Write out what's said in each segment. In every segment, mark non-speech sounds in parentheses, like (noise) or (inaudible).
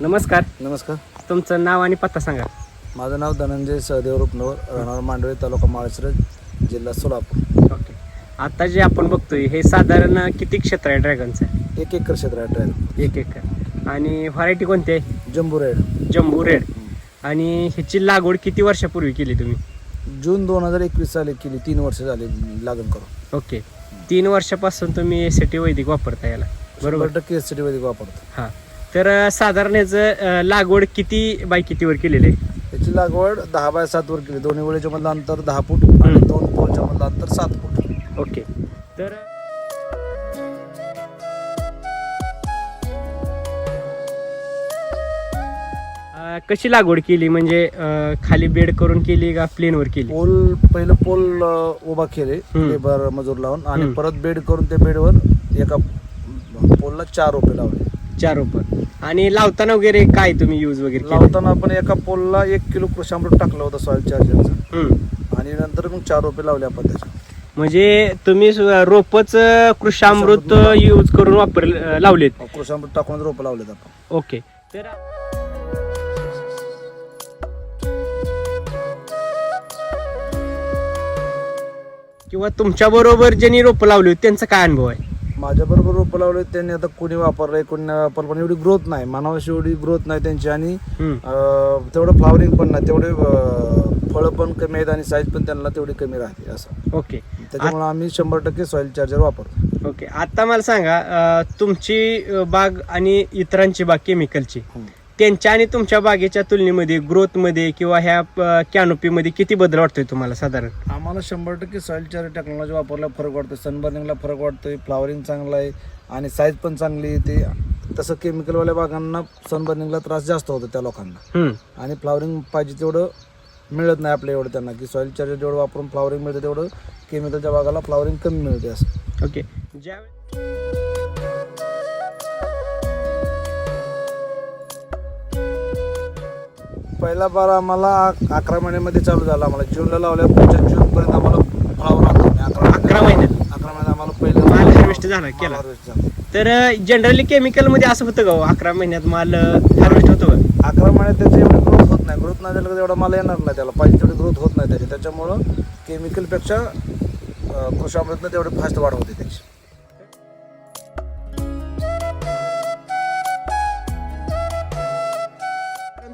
नमस्कार. नमस्कार. तुमचं नाव आणि पत्ता सांगा. माझं नाव धनंजय सहदेव रुपनवर राहणार मांडवे तालुका माळशिरस जिल्हा सोलापूर. ओके. आता जे आपण बघतोय हे साधारण किती क्षेत्र आहे ड्रॅगनचं? एक एकर क्षेत्र आहे ट्रायल एक एकर. आणि व्हरायटी कोणती आहे? Jumbo red. Jumbo red. आणि ह्याची लागवड किती वर्षापूर्वी केली तुम्ही? जून दोन हजार एकवीस साली केली तीन वर्ष झाली लागण करून. ओके. तीन वर्षापासून तुम्ही एस टी वैदिक वापरता याला. बरोबर बरोबर? टक्के एस टी वैदिक वापरतो. हां. तर साधारण याचं लागवड किती बाय कितीवर केलेली आहे? याची लागवड दहा बाय सात वर केली. दोन्ही वेळेच्या मधलं अंतर दहा फूट आणि. दोन पोलच्या मधलं अंतर सात फूट. ओके. तर अं, कशी लागवड केली? म्हणजे अं, खाली बेड करून केली का प्लेनवर केली? पोल पहिलं पोल अं, उभा केले हम्म. लेबर मजूर लावून. आणि हम्म. परत बेड करून त्या बेडवर एका पोलला चार रोपे लावले. चार रोपं. आणि लावताना वगैरे काय तुम्ही यूज वगैरे केलं? लावताना आपण एका पोलला एक किलो कृषामृत टाकलं होतं सॉइल चार्जरचं हम्म. आणि नंतर मग चार रोपे लावले आपण त्याच्या म्हणजे तुम्ही सु- रोपच कृषामृत कृषामृत यूज करून वापर लावलेत. कृषामृत टाकून रोपं लावलेत आपण. ओके. तर किंवा तुमच्या बरोबर ज्यांनी रोपं लावली होती त्यांचा काय अनुभव आहे? माझ्या बरोबर रोपं लावले त्यांनी आता कोणी वापरलंय कोणी नाही वापरलं पण एवढी ग्रोथ नाही. मानावाशी एवढी ग्रोथ नाही त्यांची आणि. अं, तेवढं फ्लावरिंग पण नाही. तेवढे अं, फळं पण कमी आहेत आणि साईज पण त्यांना तेवढी कमी राहते असं. ओके. त्याच्यामुळे आम्ही शंभर टक्के सॉइल चार्जर वापरतो. ओके. आता मला सांगा अं, तुमची अं, बाग आणि इतरांची बाग केमिकलची त्यांच्या आणि तुमच्या बागेच्या तुलनेमध्ये ग्रोथमध्ये किंवा ह्या कॅनोपीमध्ये किती बदल वाटतोय तुम्हाला साधारण? आम्हाला शंभर टक्के सॉइल चार्जर टेक्नॉलॉजी वापरला फरक वाटतोय. सनबर्निंगला फरक वाटतोय फ्लावरिंग चांगलं आहे आणि साईज पण चांगली येते तसं केमिकलवाल्या बागांना सनबर्निंगला त्रास जास्त होतो त्या लोकांना. आणि फ्लावरिंग पाहिजे तेवढं मिळत नाही आपल्या एवढं त्यांना. की सॉइल चार्जर जेवढं वापरून फ्लावरिंग मिळतं तेवढं केमिकलच्या बागाला फ्लावरिंग कमी मिळते असं. ओके ज्या पहिला बार आम्हाला अक- अकरा महिन्यामध्ये चालू झाला. आम्हाला जूनला लावल्या पुढच्या जूनपर्यंत आम्हाला आणतो अकरा अकरा महिन्यात अकरा महिन्यात आम्हाला पहिलं माल हार्वेस्ट झाला केला. harvest झालं. तर जनरली केमिकलमध्ये असं होतं का हो? अकरा महिन्यात माल हार्वेस्ट होतो का? अकरा महिन्यात त्याची एवढी ग्रोथ होत नाही. ग्रोथ नाही झालं तर एवढा माल येणार नाही त्याला. पाहिजे तेवढी ग्रोथ होत नाही त्याची. त्याच्यामुळं केमिकलपेक्षा कृषामृतनं तेवढी फास्ट वाढ होते त्याची.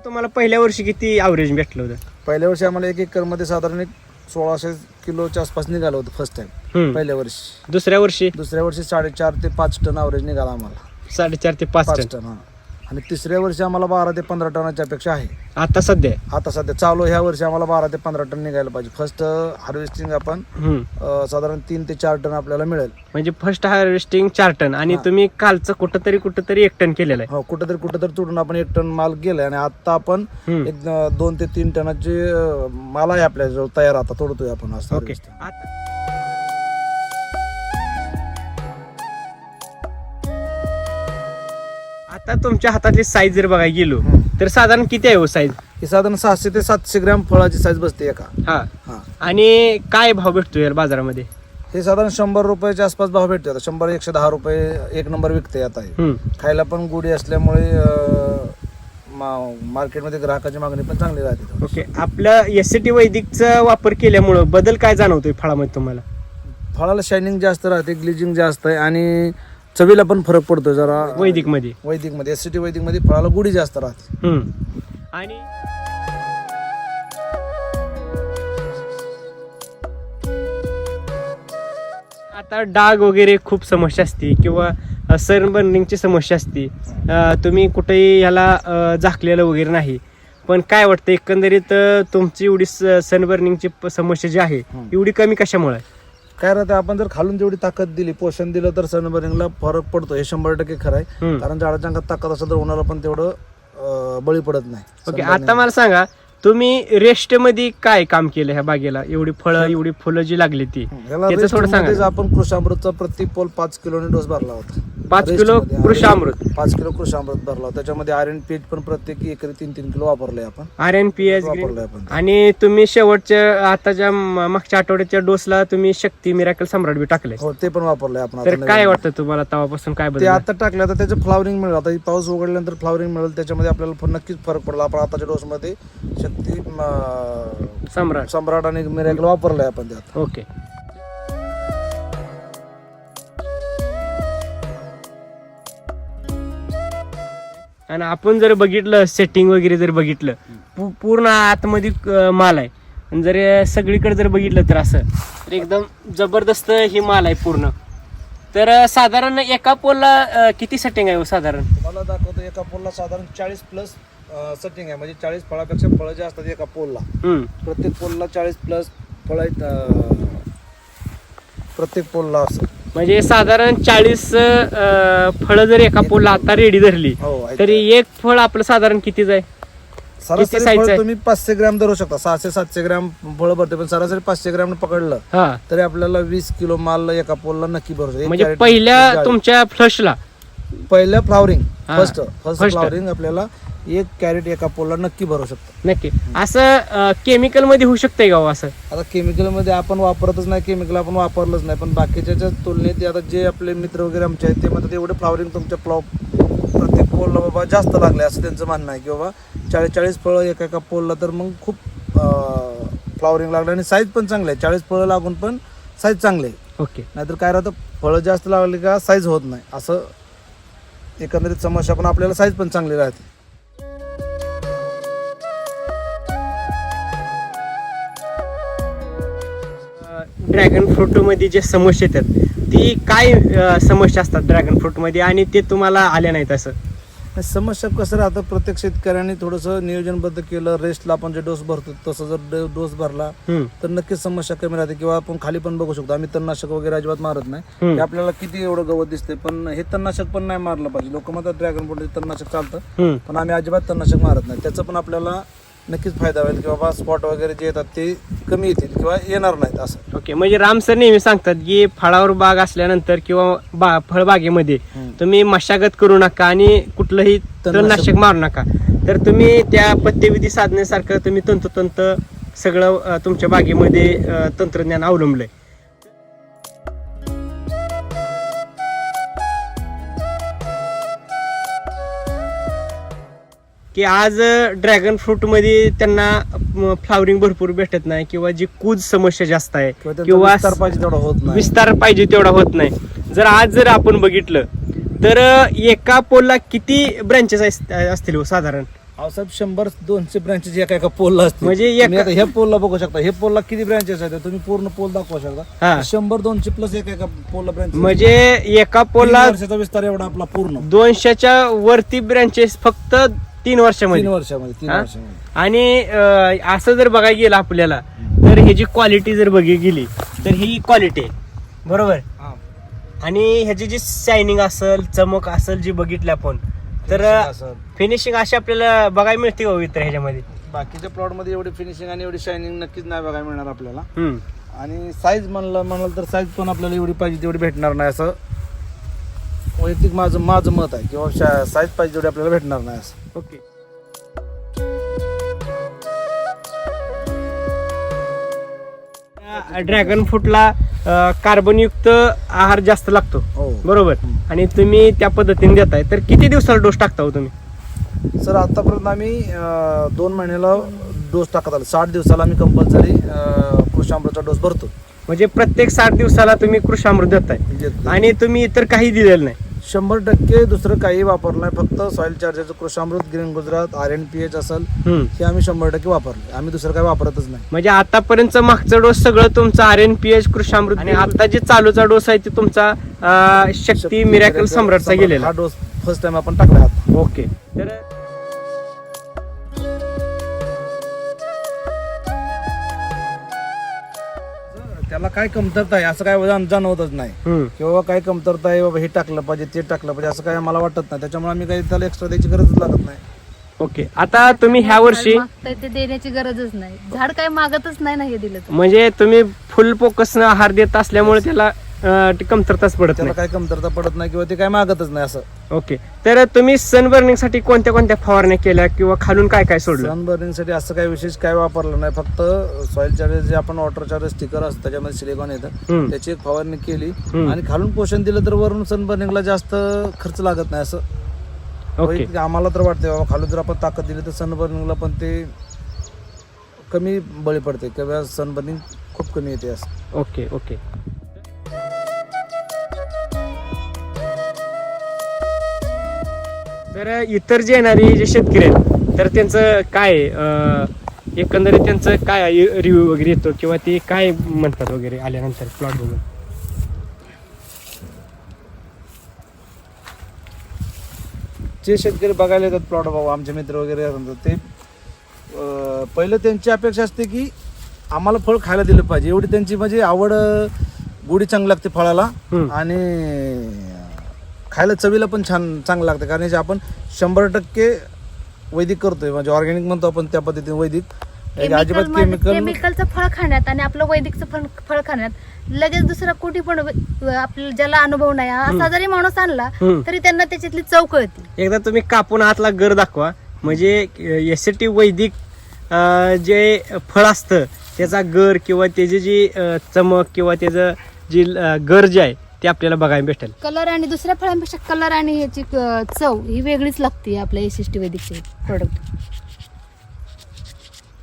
तुम्हाला पहिल्या वर्षी किती ॲव्हरेज भेटलं होतं? पहिल्या वर्षी आम्हाला एक एकरमध्ये साधारण एक सोळाशे किलोच्या आसपास निघालं होतं फर्स्ट टाइम हम्म. पहिल्या वर्षी. दुसऱ्या वर्षी? दुसऱ्या वर्षी साडेचार ते पाच टन अवरेज निघाला आम्हाला. साडेचार ते पाच पाच टन. टन हा. आणि तिसऱ्या वर्षी आम्हाला बारा ते पंधरा टनाच्या अपेक्षा आहे आता सध्या आता सध्या चालू ह्या वर्षी आम्हाला बारा ते पंधरा टन निघायला पाहिजे फर्स्ट हार्वेस्टिंग आपण हम्म. अं, साधारण तीन ते चार टन आपल्याला मिळेल म्हणजे फर्स्ट हार्वेस्टिंग चार टन आणि. तुम्ही कालचं कुठंतरी कुठंतरी एक टन केलेलं आहे हो कुठंतरी कुठंतरी तुडून आपण एक टन माल गेलाय आणि आता आपण हम्म. एक अं, दोन ते तीन टनाचे अं, माल आहे आपल्या तयार आता तोडतोय आपण असं ओके harvesting. आता आता तुमच्या हातातली साईज जर बघायला गेलो. तर साधारण किती आहे हो साईज ही साधारण सहाशे ते सातशे ग्रॅम फळाची साईज बसते एका. हा. हा. आणि काय भाव भेटतो यार बाजारामध्ये? हे साधारण शंभर रुपयाच्या आसपास भाव भेटते आता. शंभर एकशे दहा रुपये एक नंबर विकते आता हे. हम्म. खायला पण गोडी असल्यामुळे अं, मा- मार्केटमध्ये ग्राहकाची मागणी पण चांगली राहते. ओके आपलं एस सी टी वैदिकचा वापर केल्यामुळं बदल काय जाणवतोय फळामध्ये तुम्हाला? फळाला शायनिंग जास्त राहते ग्लिजिंग जास्त आहे आणि चवीला पण फरक पडतो जरा वैदिकमध्ये वैदिकमध्ये एस सी टी वैदिकमध्ये फळाला गुढी जास्त राहते हम्म. आणि आता डाग वगैरे खूप समस्या असते किंवा सन बर्निंगची समस्या असते अं, तुम्ही कुठेही ह्याला अं, झाकलेलं वगैरे नाही पण काय वाटतं एकंदरीत अं, तुमची एवढी सन बर्निंगची समस्या जी आहे. एवढी कमी कशामुळे आहे? काय राहते आपण जर खालून तेवढी ताकद दिली पोषण दिलं तर सनबर्निंगला फरक पडतो हे शंभर टक्के खरं आहे. कारण झाडाच्या अंगात ताकद असेल तर उन्हाला पण तेवढं अं, बळी पडत नाही ओके. आता मला सांगा तुम्ही रेस्टमध्ये काय काम केलं ह्या बागेला एवढी फळं एवढी फुलं जी लागली ती त्याचं थोडं सांगा. मध्येच आपण कृषामृतचा प्रति पोल पाच किलोने डोस भरला होता पाच किलो मध्ये, कृषी अमृत. पाच किलो कृषी अमृत भरला त्याच्यामध्ये आयरन पीठ पण प्रत्येक एकरी तीन तीन किलो वापरले आपण. आर एन पी एच वापरलंय आपण आणि तुम्ही शेवटच्या आताच्या म- मागच्या आठवड्याच्या डोसला तुम्ही शक्ती मिराकल सम्राट बी टाकले हो ते पण वापरलंय आपण आता तर नवीन. काय वाटतं तुम्हाला तेव्हापासून काय ते बदल आता टाकलं तर त्याचं फ्लावरिंग मिळेल. आता पाऊस उघडल्यानंतर फ्लावरिंग मिळेल. त्याच्यामध्ये आपल्याला फ- नक्कीच फरक पडला. आपण आताच्या डोस मध्ये शक्ती म, सम्राट. सम्राट आणि मिरॅकल वापरलंय आपण त्यात. ओके आणि आपण जर बघितलं सेटिंग वगैरे जर बघितलं पूर्ण आतमध्ये माल आहे. आणि जर सगळीकडे जर बघितलं तर असं तर एकदम जबरदस्त ही माल आहे पूर्ण. तर साधारण एका पोलला किती सेटिंग आहे हो साधारण? तुम्हाला दाखवतो एका पोलला साधारण चाळीस प्लस सेटिंग आहे. म्हणजे चाळीस फळापेक्षा फळं जे असतात एका पोलला. प्रत्येक पोलला चाळीस प्लस फळ आहेत प्रत्येक पोलला असं. म्हणजे साधारण चाळीस फळं जर एका पोलला आता रेडी धरली हो. तरी एक फळ आपलं साधारण कितीच आहे सरासरी size आहे? तुम्ही पाचशे ग्रॅम धरू शकता सहाशे सातशे ग्रॅम फळ भरते पण सरासरी पाचशे ग्रॅम पकडलं हा तरी आपल्याला वीस किलो माल एका पोलला नक्की भरू शकतो. एक म्हणजे कॅरेट पहिल्या जाळी. तुमच्या फ्लशला पहिल्या फ्लावरिंग हा. First first First. फ्लावरिंग आपल्याला एक कॅरेट एका पोलला नक्की भरू शकतो. नक्की. असं केमिकलमध्ये होऊ शकतंय का हो असं? आता केमिकलमध्ये आपण वापरतच नाही केमिकल आपण वापरलंच नाही. पण बाकीच्या तुलनेत आता जे आपले मित्र वगैरे आमचे आहेत ते म्हणतात एवढे फ्लावरिंग तुमच्या प्लॉ प्रत्येक पोलला बाबा जास्त लागले असं त्यांचं म्हणणं आहे की बाबा चाळीस चाळीस फळं एका एका पोलला तर मग खूप फ्लावरिंग लागलं आणि साईज पण चांगले आहे. चाळीस फळं लागून पण साईज चांगले आहे. ओके. नाहीतर काय राहतं फळं जास्त लागली का साईज होत नाही. असं एकंदरीत समस्या पण आपल्याला साईज पण चांगली राहते. ड्रॅगन फ्रूटमध्ये जे समस्या येतात ती काय अं, समस्या असतात ड्रॅगन फ्रूटमध्ये आणि ते तुम्हाला आल्या नाहीत असं? समस्या कसं राहतं प्रत्येक शेतकऱ्याने थोडंसं नियोजनबद्ध केलं रेस्टला आपण जे डोस भरतो तसं जर डोस भरला हम्म, तर नक्कीच समस्या कमी राहते. किंवा आपण खाली पण बघू शकतो आम्ही तणनाशक वगैरे अजिबात मारत नाही. हम्म. आपल्याला किती एवढं गवत दिसते पण हे तणनाशक पण नाही मारलं पाहिजे. लोक म्हणतात ड्रॅगन फ्रूट तणनाशक चालतं हम्म. पण आम्ही अजिबात तणनाशक मारत नाही. त्याचा पण आपल्याला नक्कीच फायदा होईल की बाबा स्पॉट वगैरे जे येतात ते कमी येतील किंवा येणार नाहीत असं. ओके म्हणजे राम सर नेहमी सांगतात की फळावर बाग असल्यानंतर किंवा बा फळबागेमध्ये. तुम्ही मशागत करू नका आणि कुठलंही तणनाशक- मारू नका. तर तुम्ही त्या पथ्यविधी साधण्यासारखं तुम्ही तंतोतंत सगळं तुमच्या बागेमध्ये तंत्रज्ञान अवलंबलंय. की आज ड्रॅगन फ्रूटमध्ये त्यांना फ्लावरिंग भरपूर भेटत नाही किंवा जी कूज समस्या जास्त आहे किंवा विस्तार पाहिजे तेवढा होत नाही. जर आज जर आपण बघितलं तर एका पोलला किती ब्रँचेस असतील हो साधारण? साहेब शंभर दोनशे ब्रँचेस एका एका पोलला असते म्हणजे ह्या पोलला बघू शकता. हे पोलला किती ब्रँचेस आहेत? तुम्ही पूर्ण पोल दाखवू शकता. हा. शंभर दोनशे प्लस एका एका पोलला ब्रँच म्हणजे एका पोलला विस्तार एवढा आपला पूर्ण. दोनशेच्या वरती ब्रँचेस फक्त तीन तीन वर्षामध्ये वर्षामध्ये तीन हा? वर्षामध्ये आणि अं, असं जर बघायला गेलं आपल्याला तर ह्याची क्वालिटी जर बघी गेली तर ही क्वालिटी आहे बरोबर हा. आणि ह्याची जी शायनिंग असेल चमक असेल जी बघितली आपण तर. फिनिशिंग अशी आपल्याला बघायला मिळते हो इतर ह्याच्यामध्ये बाकीच्या प्लॉटमध्ये एवढी फिनिशिंग आणि एवढी शायनिंग नक्कीच नाही बघायला मिळणार आपल्याला हम्म. आणि साईज म्हणलं म्हणाल तर साईज पण आपल्याला एवढी पाहिजे तेवढी भेटणार नाही असं वैयक्तिक माझं माझं मत आहे किंवा साईज पाहिजे तेवढी आपल्याला भेटणार नाही असं. ओके. ड्रॅगन फ्रूटला कार्बनयुक्त आहार जास्त लागतो. हो. बरोबर? आणि तुम्ही त्या पद्धतीने देताय. तर किती दिवसाला डोस टाकता हो तुम्ही? सर आतापर्यंत आम्ही अं, दोन महिन्याला डोस टाकत आलो. साठ दिवसाला आम्ही कंपल्सरी कृषामृतचा डोस भरतो. म्हणजे प्रत्येक साठ दिवसाला तुम्ही कृषामृत देताय. देतो. आणि तुम्ही इतर काही दिलेलं नाही. शंभर टक्के दुसरं काही वापरलं नाही फक्त soil चार्जरचं Krushamrut green Gujarat R N P H असेल. हे आम्ही शंभर टक्के वापरले आम्ही दुसरं काही वापरतच नाही. म्हणजे आतापर्यंत मागचा डोस सगळं तुमचा R N P H Krushamrut आणि आता जे चालूचा डोस आहे ते तुमचा शक्ती मिरॅकल सम्राटचा सम्राट. गेलेला. हा डोस फर्स्ट टाइम आपण टाकला ओके तर त्याला काय कमतरता आहे? असं काय जाण- जाणवतच नाही. हम्म. किंवा काय कमतरता आहे? बाबा हे टाकलं पाहिजे ते टाकलं पाहिजे असं काय मला वाटत नाही. त्याच्यामुळे आम्ही काही त्याला एक्स्ट्रा द्यायची गरजच लागत नाही. ओके. आता तुम्ही ह्या वर्षी ते देण्याची गरजच नाही. झाड काय मागतच नाही ना हे दिलं म्हणजे तुम्ही फुल फोकस आहार देत असल्यामुळे त्याला अं, कमतरताच पडत त्याला नाही. काय कमतरता पडत नाही किंवा ते काय मागतच नाही असं. ओके. तर तुम्ही सनबर्निंगसाठी कोणत्या कोणत्या फवारण्या केल्या किंवा खालून काय काय सोडलं? सन बर्निंगसाठी असं काही विशेष काय वापरलं नाही. फक्त सॉइल चार्जेस जे आपण वॉटर चार्जेस स्टिकर असतं त्याच्यामध्ये सिलिकॉन येतं. हम्म. त्याची एक फवारणी केली. हम्म. आणि खालून पोषण दिलं तर वरून सन बर्निंगला जास्त खर्च लागत नाही असं. ओके. वैयक्तिक आम्हाला तर वाटतं बाबा खालून जर आपण ताकद दिली तर सन बर्निंगला पण ते कमी बळी पडते. किंवा सन बर्निंग खूप कमी येते असं. Okay okay. तर इतर जे येणारे जे शेतकरी आहेत तर त्यांचं काय एकंदरीत त्यांचं काय रिव्ह्यू वगैरे येतो किंवा ते काय म्हणतात वगैरे आल्यानंतर प्लॉट बघून? जे शेतकरी बघायला येतात प्लॉट बाबा आमचे मित्र वगैरे असतात ते पहिलं त्यांची अपेक्षा असते की आम्हाला फळ खायला दिलं पाहिजे. एवढी त्यांची म्हणजे आवड गोडी चांगली लागते फळाला. आणि खायला चवीला पण छान चांगलं लागतं. कारण याचे आपण शंभर टक्के वैदिक करतोय. म्हणजे ऑर्गॅनिक म्हणतो आपण त्या पद्धतीने वैदिक. याचे अजिबात केमिकल केमिकलचं फळ खाण्यात आणि आपलं वैदिकचं फळ फळ खाण्यात लगेच दुसरा कुठे पण आपल्याला ज्याला अनुभव नाही. असा जरी माणूस आणला. तरी त्यांना त्याच्यातली चव कळते. एकदा तुम्ही कापून आतला गर दाखवा. म्हणजे एस टी वैदिक जे फळ असतं त्याचा गर किंवा त्याची जी चमक किंवा त्याचं जी गर जे आहे ते आपल्याला बघायला भेटेल. कलर आणि दुसऱ्या फळांपेक्षा कलर आणि ह्याची अं, चव ही वेगळीच लागते आपल्या एस एस टी वैदिकचे प्रोडक्ट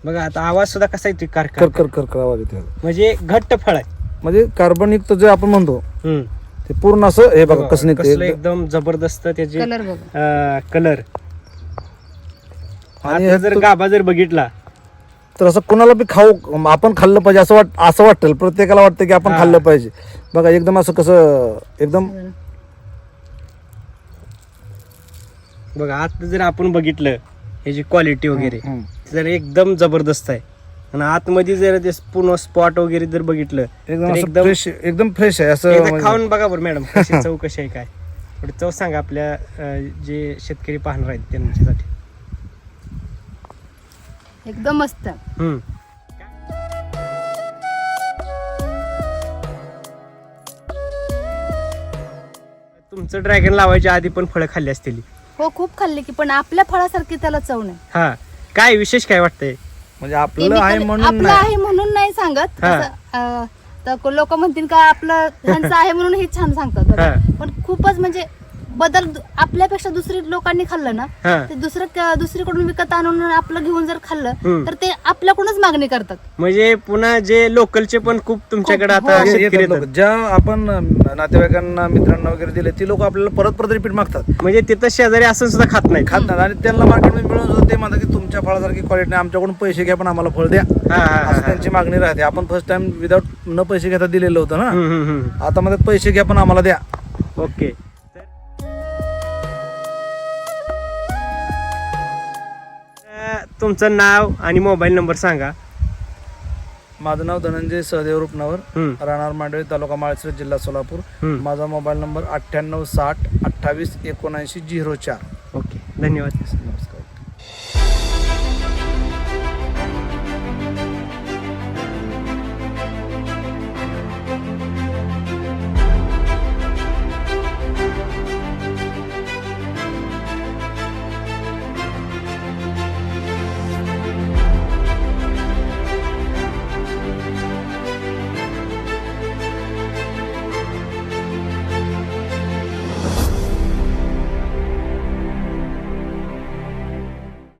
बघा आता आवाज सुद्धा कसा येतो कार कर कर कर कर आवाज येते म्हणजे घट्ट फळ आहे. म्हणजे कार्बन युक्त जे आपण म्हणतो हम्म. ते पूर्ण असं हे बघा कसं कसलं निघते एकदम जबरदस्त त्याचे कलर बघा. कलर आणि आणि जर गाभा जर बघितला तर असं कोणाला बी खाऊ आपण खाल्लं पाहिजे असं वाट असं वाटेल. प्रत्येकाला वाटतं की आपण. खाल्लं पाहिजे. बघा एकदम असं कसं एकदम बघा आत जर आपण बघितलं ह्याची क्वालिटी वगैरे. तर एकदम जबरदस्त आहे. आणि आतमध्ये जर ते पूर्ण स्पॉट वगैरे जर बघितलं एकदम एकदम फ्रेश एकदम फ्रेश आहे असं म्हणजे- खाऊन बघा बरं मॅडम (laughs) चव कशी आहे काय. थोडी चव सांगा आपल्या जे शेतकरी पाहणार आहेत त्यांच्यासाठी. एकदम मस्त हम्म. तुमचं ड्रॅगन लावायच्या आधी पण फळं खाल्ली असतील हो खूप खाल्ली की पण आपल्या फळासारखी त्याला चव नाही हा काय विशेष काय वाटतंय म्हणजे आपलं आहे म्हणून आपलं नाही आहे म्हणून नाही सांगत हा. असं, अं, तर लोक म्हणतील का आपलं ह्यांचं आहे म्हणून हे छान सांगतात बघा. हा. पण खूपच म्हणजे बदल दु- आपल्यापेक्षा दुसरी लोकांनी खाल्लं ना हा. ते दुसरं क- दुसरीकडून विकत आणून आपलं घेऊन जर हम्म. खाल्लं तर ते आपल्याकडूनच मागणी करतात. म्हणजे पुन्हा जे लोकलचे पण खूप तुमच्याकडे आता हो. शेतकरी येतात. ज्या आपण अं, नातेवाईकांना मित्रांना वगैरे दिले ती लोक आपल्याला परत परत रिपीट मागतात. म्हणजे तिथं शेजारी असून सुद्धा खात नाही खात नाहीत. आणि त्यांना मार्केटमध्ये मिळून सुद्धा ते म्हणतात की तुमच्या फळासारखी क्वालिटी नाही आमच्याकडून पैसे घ्या पण आम्हाला फळ द्या. हा, हा, हा, असं हा. त्यांची मागणी राहते. आपण फर्स्ट टाइम विदाऊट न पैसे घेता दिलेलं होतं ना. हम्म, हम्म, हम्म. आता म्हणतात पैसे घ्या पण आम्हाला द्या. ओके. तुमचं नाव आणि मोबाईल नंबर सांगा. माझं नाव धनंजय सहदेव रुपनावर राहणार मांडवी तालुका माळशिरस जिल्हा सोलापूर. माझा मोबाईल नंबर अठ्ठ्याण्णव साठ अठ्ठावीस एकोणऐंशी झिरो चार. ओके धन्यवाद.